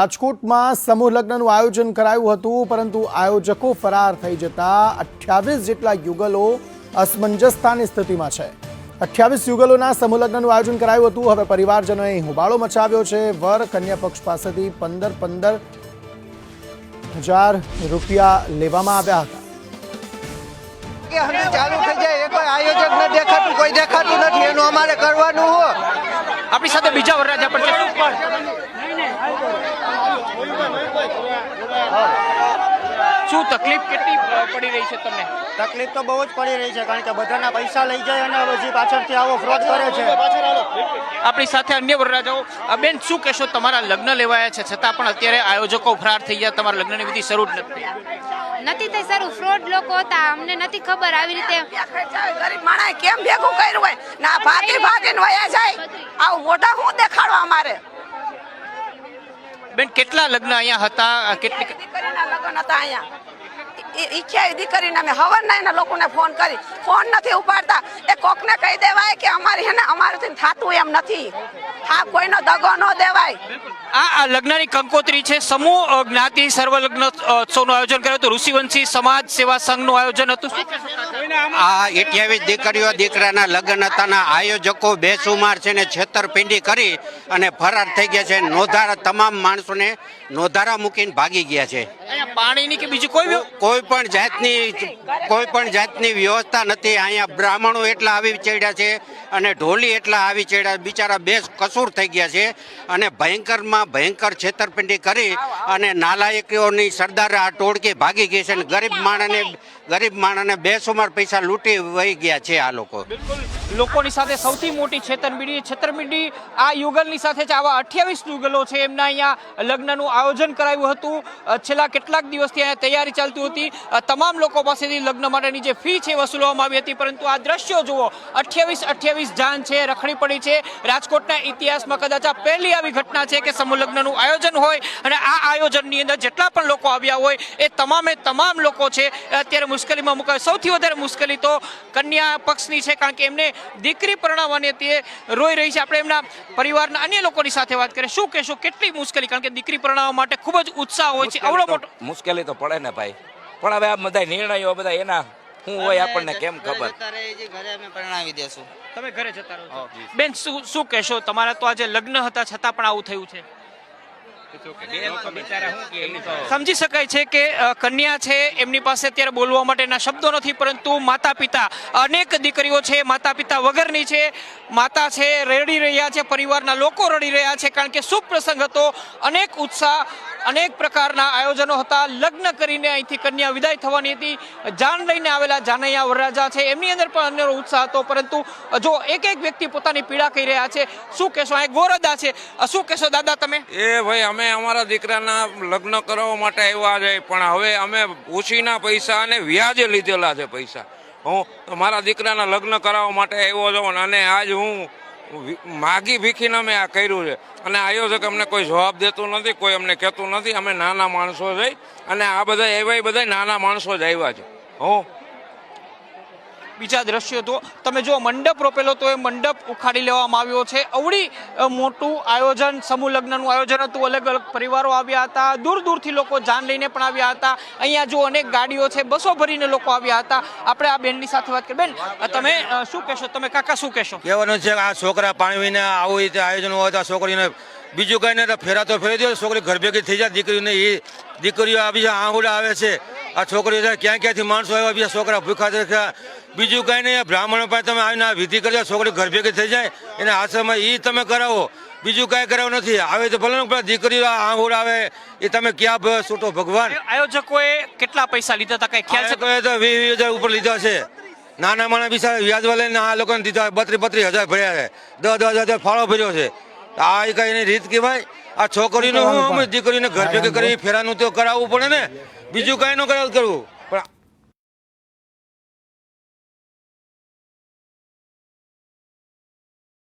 રાજકોટમાં સમૂહ લગ્નનું આયોજન કરાયું હતું પરંતુ આયોજકો ફરાર થઈ જતા અઠ્યાવીસ જેટલા યુગલો અસમંજસતાની સ્થિતિમાં છે. અઠ્યાવીસ યુગલોના સમૂહ લગ્નનું આયોજન કરાયું હતું. હવે પરિવારજનોએ હોબાળો મચાવ્યો છે. વર કન્યા પક્ષ પાસેથી પંદર પંદર હજાર રૂપિયા લેવામાં આવ્યા હતા. ચાલુ થઈ જાય. એ કોઈ આયોજક ન દેખાતું કોઈ દેખાતું નથી. એનું અમારે કરવાનું હો આપણી સાથે બીજા વરરાજા પણ છે. શું તકલીફ કેટલી પડી રહી છે તમને? તકલીફ તો બહુ જ પડી રહી છે કારણ કે બધાના પૈસા લઈ જાય અને પછી પાછળથી આવો ફ્રોડ કરે છે. આપણી સાથે અન્ય વરરાજાઓ આ બેન શું કહેશો? તમારા લગ્ન લેવાયા છે છતાં પણ અત્યારે આયોજકો ફરાર થઈ ગયા તમારા લગ્નની વિધિ શરૂ જ નથી નથી થઈ સારું ફ્રોડ લોકો હતા અમને નથી ખબર આવી રીતે. ગરીબ માણસ કેમ ભેગું કર્યું હોય? ના ભાગી ભાગીને વયા જાય. આવું મોઢા હું દેખાડવા અમારે? બેન કેટલા લગ્ન અહીંયા હતા? કેટલી દીકરીના લગ્ન હતા અહીંયા. ઈચ્છા દીકરીને. અમે હવન ના લોકોને ફોન કરી. ફોન નથી ઉપાડતા. એ કોકને કહી દેવાય કે અમારી હે ને અમારાથી થાતું એમ નથી. હા કોઈનો દગો ન દેવાય. આ લગ્નની કંકોત્રી છે. સમૂહ જ્ઞાતિ સર્વ લગ્ન ઉત્સવનું આયોજન કર્યું હતું. ઋષિવંશી સમાજ સેવા સંઘનું આયોજન હતું? આ અઠ્યાવીસ દીકરીઓ દીકરાના લગ્ન હતાના આયોજકો બેસુમાર છે ને છેતરપિંડી કરી અને ફરાર થઈ ગયા છે. નોધારા તમામ માણસોને નોધારા મૂકીને ભાગી ગયા છે. પાણીની કે બીજી કોઈ કોઈ પણ જાતની કોઈ પણ જાતની વ્યવસ્થા નથી. અહીંયા બ્રાહ્મણો એટલા આવી ચડ્યા છે અને ઢોલી એટલા આવી ચડ્યા. બિચારા બે કસૂર થઈ ગયા છે અને ભયંકરમાં ભયંકર છેતરપિંડી કરી અને નાલાયકીઓની સરદાર આ ટોળકી ભાગી ગઈ છે અને ગરીબ માણસને ગરીબ માણસને બેસુમાર પૈસા લૂંટી વહી ગયા છે આ લોકો. લોકોની સાથે સૌથી મોટી છેતરપિંડી છેતરપિંડી આ યુગલની સાથે જ આવા અઠ્યાવીસ યુગલો છે. એમના અહીંયા લગ્નનું આયોજન કરાયું હતું. છેલ્લા કેટલાક દિવસથી અહીંયા તૈયારી ચાલતી હતી. તમામ લોકો પાસેથી લગ્ન માટેની જે ફી છે વસૂલવામાં આવી હતી. પરંતુ આ દ્રશ્યો જુઓ. અઠ્યાવીસ અઠ્યાવીસ જાન છે. રખડી પડી છે. રાજકોટના ઇતિહાસમાં કદાચ આ પહેલી આવી ઘટના છે કે સમૂહ લગ્નનું આયોજન હોય અને આ આયોજનની અંદર જેટલા પણ લોકો આવ્યા હોય એ તમામે તમામ લોકો છે. અત્યારે મુશ્કેલીમાં મુકાય. સૌથી વધારે મુશ્કેલી તો કન્યા પક્ષની છે. કારણ કે એમને દીકરી પરણાવવાની હતી એ રોઈ રહી છે. આપણે એમના પરિવારના અન્ય લોકોની સાથે વાત કરીએ. શું કહેશો કેટલી મુશ્કેલી? કારણ કે દીકરી પરણાવવા માટે ખૂબ જ ઉત્સાહ હોય છે. આવડો મોટો મુશ્કેલી તો પડે ને ભાઈ. પણ હવે આ બધા નિર્ણયો બધા એના શું હોય આપણને કેમ ખબર? ઘરે અમે પરણાવી દેશું. તમે ઘરે જતા રહો બેન શું શું કહેશો? તમારા તો આજે લગ્ન હતા છતાં પણ આવું થયું છે. સમજી શકાય છે કે કન્યા છે, એમની પાસે અત્યારે બોલવા માટેના શબ્દો નથી, પરંતુ માતા પિતા અનેક દીકરીઓ છે માતા પિતા વગરની છે, માતા છે, રડી રહ્યા છે, પરિવારના લોકો રડી રહ્યા છે, કારણ કે શુભ પ્રસંગ હતો, અનેક ઉત્સાહ અનેક પ્રકારના આયોજનો હતા. લગ્ન કરીને અહીંથી કન્યા વિદાય થવાની હતી. જાન લઈને આવેલા જાનૈયા વરરાજા છે. એમની અંદર પણ અન્ય ઉત્સાહ હતો. પરંતુ જો એક એક વ્યક્તિ પોતાની પીડા કહી રહ્યા છે, શું કહેશો? આ ગોરદા છે. શું કહેશો દાદા તમે? એ ભાઈ, અમે અમારા દીકરાના લગ્ન કરાવવા માટે આવ્યા છે. પણ હવે અમે ઉછીના પૈસા અને વ્યાજે લીધેલા છે પૈસા. હું મારા દીકરાના લગ્ન કરાવવા માટે આવ્યો છું અને આજ હું માગી ભીખીને અમે આ કર્યું છે. અને આયોજક અમને કોઈ જવાબ દેતું નથી, કોઈ અમને કહેતું નથી, અમે નાના માણસો જઈ અને આ બધા એવા બધા નાના માણસો જ આવ્યા છે. હું? બીજા દ્રશ્યો તો તમે જો મંડપ રોપેલો તો એ મંડપ ઉખાડી લેવામાં આવ્યો છે. અવળી મોટું આયોજન, સમૂહ લગ્નનું આયોજન હતું. અલગ અલગ પરિવારો આવ્યા હતા. દૂર દૂરથી લોકો જાન લઈને પણ આવ્યા હતા. અહીંયા જો અનેક ગાડીઓ છે. બસો ભરીને લોકો આવ્યા હતા. આપણે આ બેનની સાથે વાત કરી. બેન તમે શું કહેશો? તમે કાકા શું કહેશો? કહેવાનું છે આ છોકરા પાણીને આવું રીતે આયોજન હોય તો છોકરીને બીજું કંઈ નહીં ફેરા તો ફેરી દો. છોકરી ઘર ભેગી થઈ જાય, દીકરીને એ દીકરીઓ આવી જાય આંગુડા આવે છે. આ છોકરીઓ ક્યાં ક્યાંથી માણસો આવ્યા? બીજા છોકરા ભૂખા થયા બીજું કઈ નહીં. બ્રાહ્મણો પાસે તમે આવીને આ વિધિ કરજો છોકરી ઘર ભેગી થઈ જાય એને આશ્રમમાં એ તમે કરાવો. બીજું કાંઈ કરાવું નથી. આવે તો ભલે પેલા દીકરીઓ આ આંગુડ આવે એ તમે ક્યાં છૂટો ભગવાન? આયોજકોએ કેટલા પૈસા લીધા હતા કઈ ખ્યાલ છે? વીસ હજાર ઉપર લીધા છે. નાના માણસ બિચારા વ્યાજવા લઈને આ લોકોને દીધા બત્રીસ બત્રીસ હજાર ભર્યા છે. દસ દસ હજાર ફાળો ભર્યો છે. આ એ કઈ એની રીત કહેવાય. આ છોકરીનું હું અમે દીકરીને ઘર ભેગી કરી ફેરાનું તો કરાવવું પડે ને. બીજું કઈ ન કરાવ કરવું.